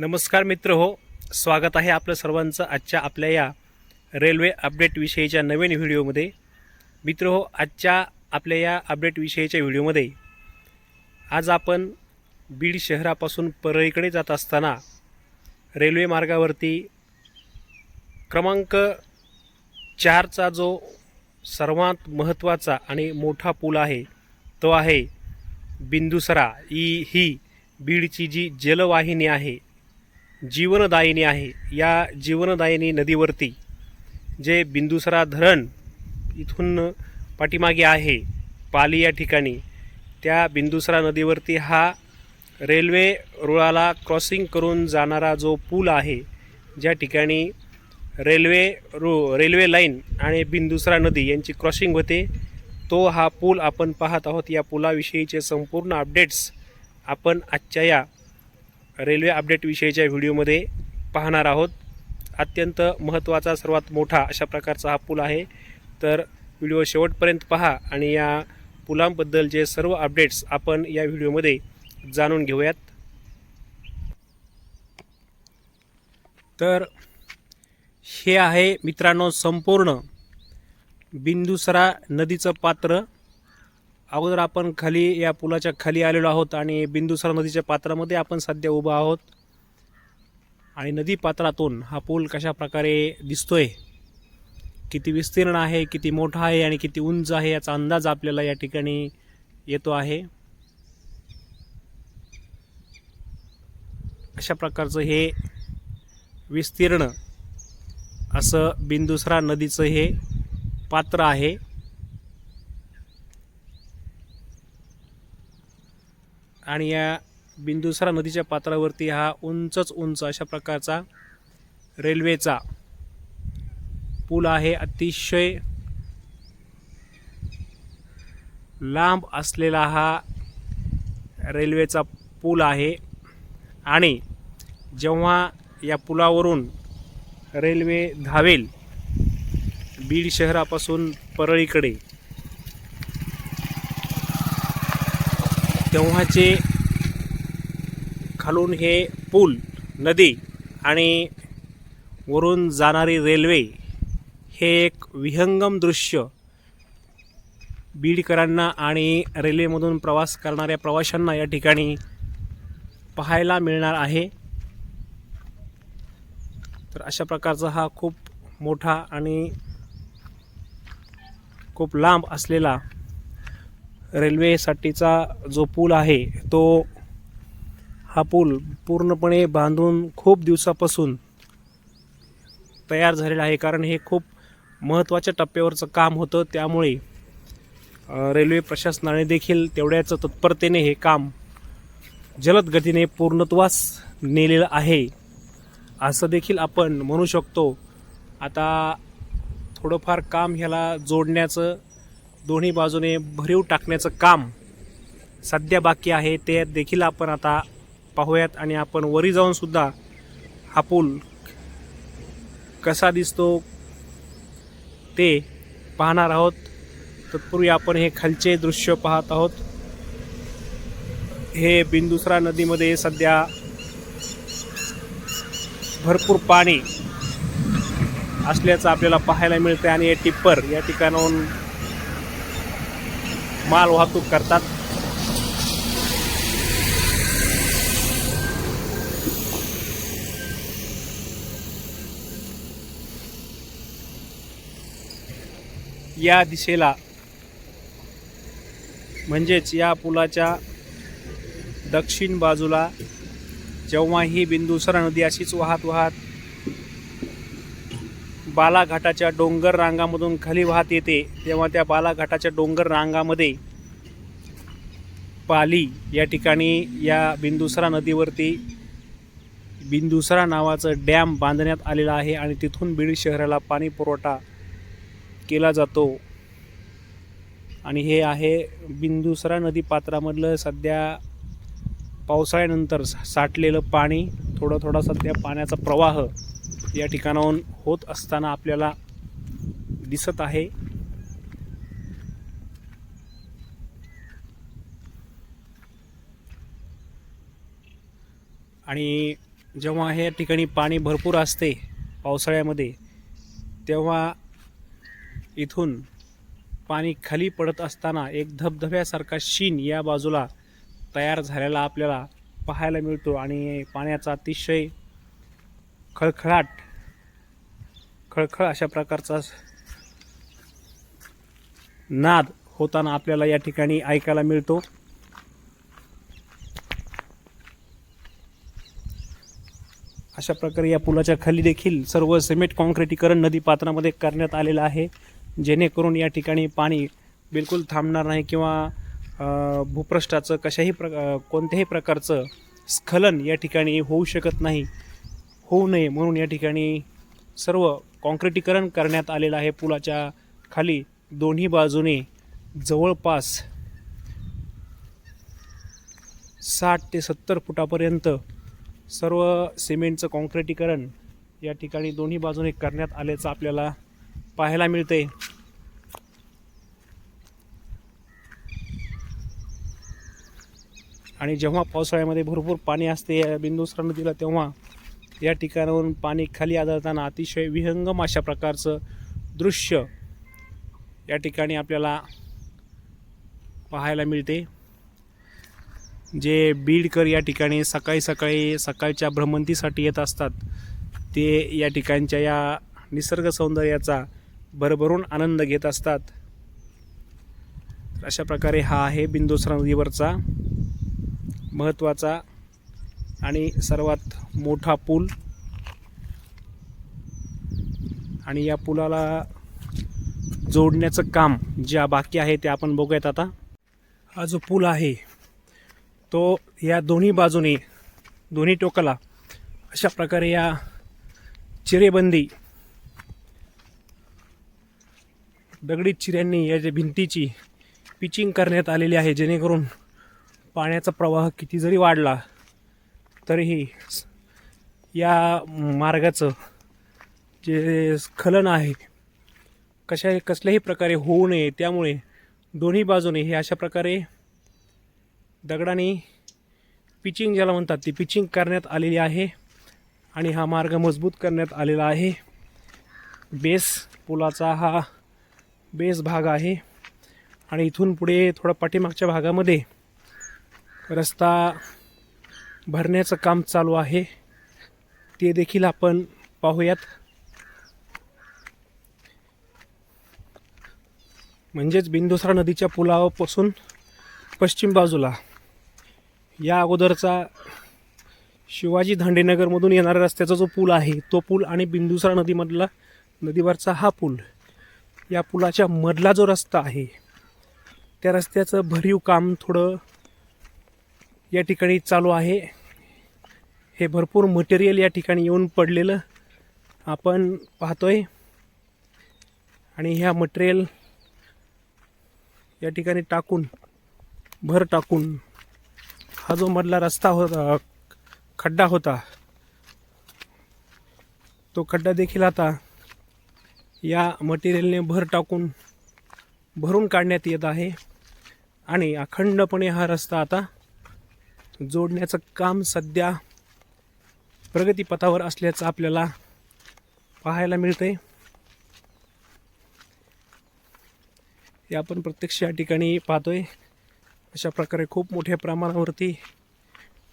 नमस्कार मित्र हो स्वागत आहे आपलं सर्वांचं आजच्या आपल्या या रेल्वे अपडेटविषयीच्या नवीन व्हिडिओमध्ये. मित्र हो आजच्या आपल्या या अपडेटविषयीच्या व्हिडिओमध्ये आज आपण बीड शहरापासून परळीकडे जात असताना रेल्वे मार्गावरती क्रमांक चारचा जो सर्वात महत्त्वाचा आणि मोठा पूल आहे तो आहे बिंदुसरा. ई ही बीडची जी जलवाहिनी आहे जीवनदायिनी आहे. या जीवनदायिनी नदीवरती जे बिंदुसरा धरण इथून पाठीमागे आहे पाली या ठिकाणी त्या बिंदुसरा नदीवरती हा रेल्वे रुळाला क्रॉसिंग करून जाणारा जो पूल आहे ज्या ठिकाणी रेल्वे रो रेल्वे लाईन आणि बिंदुसरा नदी यांची क्रॉसिंग होते तो हा पूल आपण पाहत आहोत. या पुलाविषयीचे संपूर्ण अपडेट्स आपण आजच्या या रेल्वे अपडेट विषयीच्या व्हिडिओमध्ये पाहणार आहोत. अत्यंत महत्त्वाचा सर्वात मोठा अशा प्रकारचा हा पूल आहे. तर व्हिडिओ शेवटपर्यंत पहा आणि या पुलांबद्दलचे सर्व अपडेट्स आपण या व्हिडिओमध्ये जाणून घेऊयात. तर हे आहे मित्रांनो संपूर्ण बिंदुसरा नदीचं पात्र. अगोदर आपण खाली या पुलाच्या खाली आलेलो आहोत आणि बिंदुसरा नदीच्या पात्रामध्ये आपण सध्या उभा आहोत. आणि नदी पात्रातून हा पूल कशा प्रकारे दिसतोय किती विस्तीर्ण आहे किती मोठा आहे आणि किती उंच आहे याचा अंदाज आपल्याला या ठिकाणी येतो आहे. अशा प्रकारचं हे विस्तीर्ण असं बिंदुसरा नदीचं हे पात्र आहे. आणि या बिंदुसरा नदीच्या पात्रावरती हा उंचच उंच अशा प्रकारचा रेल्वेचा पूल आहे. अतिशय लांब असलेला हा रेल्वेचा पूल आहे. आणि जेव्हा या पुलावरून रेल्वे धावेल बीड शहरापासून परळीकडे तेव्हाचे खालून हे पूल नदी आणि वरून जाणारी रेल्वे हे एक विहंगम दृश्य. बीडकरांना आणि रेल्वेमधून प्रवास करणाऱ्या प्रवाशांना या ठिकाणी पाहायला मिळणार आहे. तर अशा प्रकारचा हा खूप मोठा आणि खूप लांब असलेला रेल्वेसाठीचा जो पूल आहे तो हा पूल पूर्णपणे बांधून खूप दिवसापासून तयार झालेला आहे. कारण हे खूप महत्त्वाच्या टप्प्यावरचं काम होतं. त्यामुळे रेल्वे प्रशासनाने देखील तेवढ्याच तत्परतेने हे काम जलद गतीने पूर्णत्वास नेलेलं आहे. असं देखील आपण म्हणू शकतो. आता थोडंफार काम ह्याला जोडण्याचं दोन्ही बाजूने भरीव टाकण्याचं काम सध्या बाकी आहे ते देखील आपण आता पाहूयात आणि आपण वरी जाऊनसुद्धा हा पूल कसा दिसतो ते पाहणार आहोत. तत्पूर्वी आपण हे खालचे दृश्य पाहत आहोत. हे बिंदुसरा नदीमध्ये सध्या भरपूर पाणी असल्याचं आपल्याला पाहायला मिळतं आणि हे टिप्पर या ठिकाणाहून माल वाहतूक करतात. या दिशेला म्हणजेच या पुलाच्या दक्षिण बाजूला जेव्हा ही बिंदुसरा नदी अशीच वाहत वाहत बालाघाटाच्या डोंगर रांगामधून खाली वाहत येते. तेव्हा त्या बालाघाटाच्या डोंगर रांगामध्ये पाली या ठिकाणी या बिंदुसरा नदीवरती बिंदुसरा नावाचं डॅम बांधण्यात आलेला आहे आणि तिथून बीड शहराला पाणी पुरवठा केला जातो. आणि हे आहे बिंदुसरा नदी पात्रामधलं सध्या पावसाळ्यानंतर सा- साठलेलं पाणी. थोडं थोडा सध्या पाण्याचा प्रवाह या ठिकाणाहून होत असताना आपल्याला दिसत आहे. आणि जेव्हा ह्या ठिकाणी पाणी भरपूर असते पावसाळ्यामध्ये तेव्हा इथून पाणी खाली पडत असताना एक धबधब्यासारखा शीन या बाजूला तयार झालेला आपल्याला पाहायला मिळतो आणि पाण्याचा अतिशय खळखळाट. खळखळ अशा प्रकारचा नाद होताना आपल्याला या ठिकाणी ऐकायला मिळतो. अशा प्रकारे या पुलाच्या खाली देखील सर्व सिमेंट कॉन्क्रिटीकरण नदी पात्रामध्ये करण्यात आलेलं आहे. जेणेकरून या ठिकाणी पाणी बिलकुल थांबणार नाही किंवा भूपृष्ठाचं कशाही प्र कोणत्याही प्रकारचं स्खलन या ठिकाणी होऊ शकत नाही. होऊ नये म्हणून या ठिकाणी सर्व कॉन्क्रिटीकरण करण्यात आलेलं आहे पुलाच्या खाली. दोन्ही बाजूने जवळपास साठ ते सत्तर फुटापर्यंत सर्व सिमेंटचं कॉन्क्रिटीकरण या ठिकाणी दोन्ही बाजूने करण्यात आल्याचं आपल्याला पाहायला मिळते आणि जेव्हा पावसाळ्यामध्ये भरपूर पाणी असते या बिंदुसरा नदीला तेव्हा या ठिकाणावरून पाणी खाली आदळताना अतिशय विहंगम अशा प्रकारचं दृश्य या ठिकाणी आपल्याला पाहायला मिळते. जे बीडकर या ठिकाणी सकाळी सकाळी सकाळच्या भ्रमंतीसाठी येत असतात ते या ठिकाणच्या या निसर्ग सौंदर्याचा भरभरून आनंद घेत असतात. तर अशा प्रकारे हा आहे बिंदुसरा नदीवरचा महत्त्वाचा आणि सर्वात मोठा पूल. आणि या पुलाला जोडण्याचं काम ज्या बाकी आहे ते आपण बघूयात आता. हा जो पूल आहे तो या दोन्ही बाजूने दोन्ही टोकाला अशा प्रकारे या चिरेबंदी दगडी चिऱ्यांनी या जे भिंतीची पिचिंग करण्यात आलेली आहे जेणेकरून पाण्याचा प्रवाह किती जरी वाढला तरीही या मार्गाचं जे स्खलन आहे कशा कसल्याही प्रकारे होऊ नये त्यामुळे दोन्ही बाजूने हे अशा प्रकारे दगडाने पिचिंग ज्याला म्हणतात ती पिचिंग करण्यात आलेली आहे आणि हा मार्ग मजबूत करण्यात आलेला आहे. बेस पुलाचा हा बेस भाग आहे आणि इथून पुढे थोडा पाठीमागच्या भागामध्ये रस्ता भरण्याचं काम चालू आहे. ते देखील आपण पाहूयात. म्हणजेच बिंदुसरा नदीच्या पुलापासून पश्चिम बाजूला. या अगोदरचा शिवाजी धांडेनगरमधून येणाऱ्या रस्त्याचा जो पूल आहे तो पूल आणि बिंदुसरा नदीमधला नदीवरचा हा पूल या पुलाच्या मधला जो रस्ता आहे त्या रस्त्याचं भरीव काम थोडं या ठिकाणी चालू आहे. हे भरपूर मटेरियल या ठिकाणी येऊन पडलेलं आपण पाहतोय. आणि ह्या मटेरियल या ठिकाणी टाकून भर टाकून हा जो मधला रस्ता होता खड्डा होता तो खड्डा देखील आता या मटेरियलने भर टाकून भरून काढण्यात येत आहे. आणि अखंडपणे हा रस्ता आता जोडण्याचं काम सध्या प्रगतीपथावर असल्याचं आपल्याला पाहायला मिळतंय. हे आपण प्रत्यक्ष या ठिकाणी पाहतोय. अशा प्रकारे खूप मोठ्या प्रमाणावरती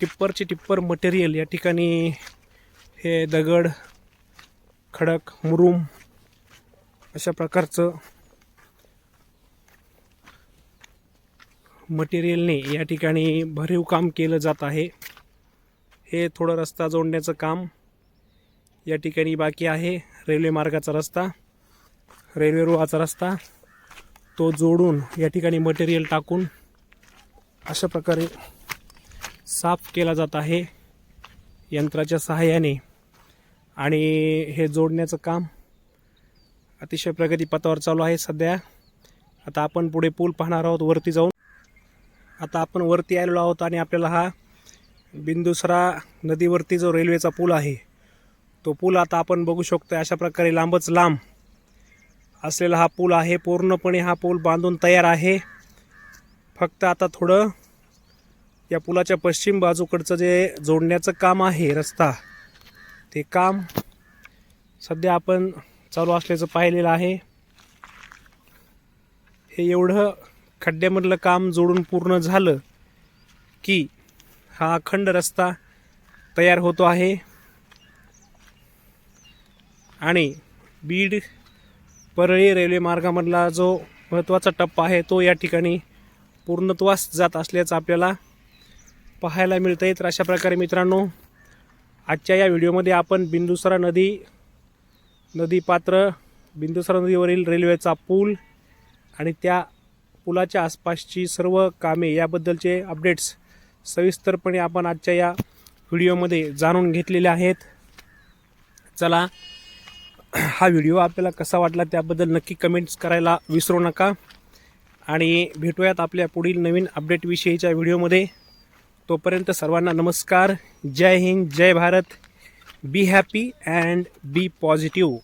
टिप्परचे टिप्पर मटेरियल या ठिकाणी हे दगड खडक मुरुम अशा प्रकारचं मटेरियलने या ठिकाणी भरीव काम केलं जात आहे. हे थोडं रस्ता जोडण्याचं काम या ठिकाणी बाकी आहे. रेल्वे मार्गाचा रस्ता रेल्वे रुळाचा रस्ता तो जोडून या ठिकाणी मटेरियल टाकून अशा प्रकारे साफ केला जात आहे यंत्राच्या सहाय्याने. आणि हे जोडण्याचं काम अतिशय प्रगतीपथावर चालू आहे सध्या. आता आपण पुढे पूल पाहणार आहोत वरती जाऊन. आता आपण वरती आलेलो आहोत आणि आपल्याला हा बिंदुसरा नदीवरती जो रेल्वेचा पूल आहे तो पूल आता आपण बघू शकतो अशा प्रकारे लांबच लांब असलेला हा पूल आहे. पूर्णपणे हा पूल बांधून तयार आहे. फक्त आता थोडं या पुलाच्या पश्चिम बाजूकडचं जे जोडण्याचं काम आहे रस्ता ते काम सध्या आपण चालू असल्याचं पाहिलेलं आहे. हे एवढं खड्ड्यामधलं काम जोडून पूर्ण झालं की हा अखंड रस्ता तयार होतो आहे. आणि बीड परळी रेल्वे मार्गामधला जो महत्त्वाचा टप्पा आहे तो या ठिकाणी पूर्णत्वास जात असल्याचं आपल्याला पाहायला मिळतं आहे तर अशा प्रकारे मित्रांनो आजच्या या व्हिडिओमध्ये आपण बिंदुसरा नदी नदीपात्र बिंदुसरा नदीवरील रेल्वेचा पूल आणि त्या पुलाच्या आसपासची सर्व कामे याबद्दलचे अपडेट्स सविस्तरपणे आपण आजच्या या व्हिडिओमध्ये जाणून घेतलेले आहेत. चला हा व्हिडिओ आपल्याला कसा वाटला त्याबद्दल नक्की कमेंट्स करायला विसरू नका. आणि भेटूयात आपल्या पुढील नवीन अपडेटविषयीच्या व्हिडिओमध्ये. तोपर्यंत सर्वांना नमस्कार. जय हिंद जय Bharat. Be happy and be positive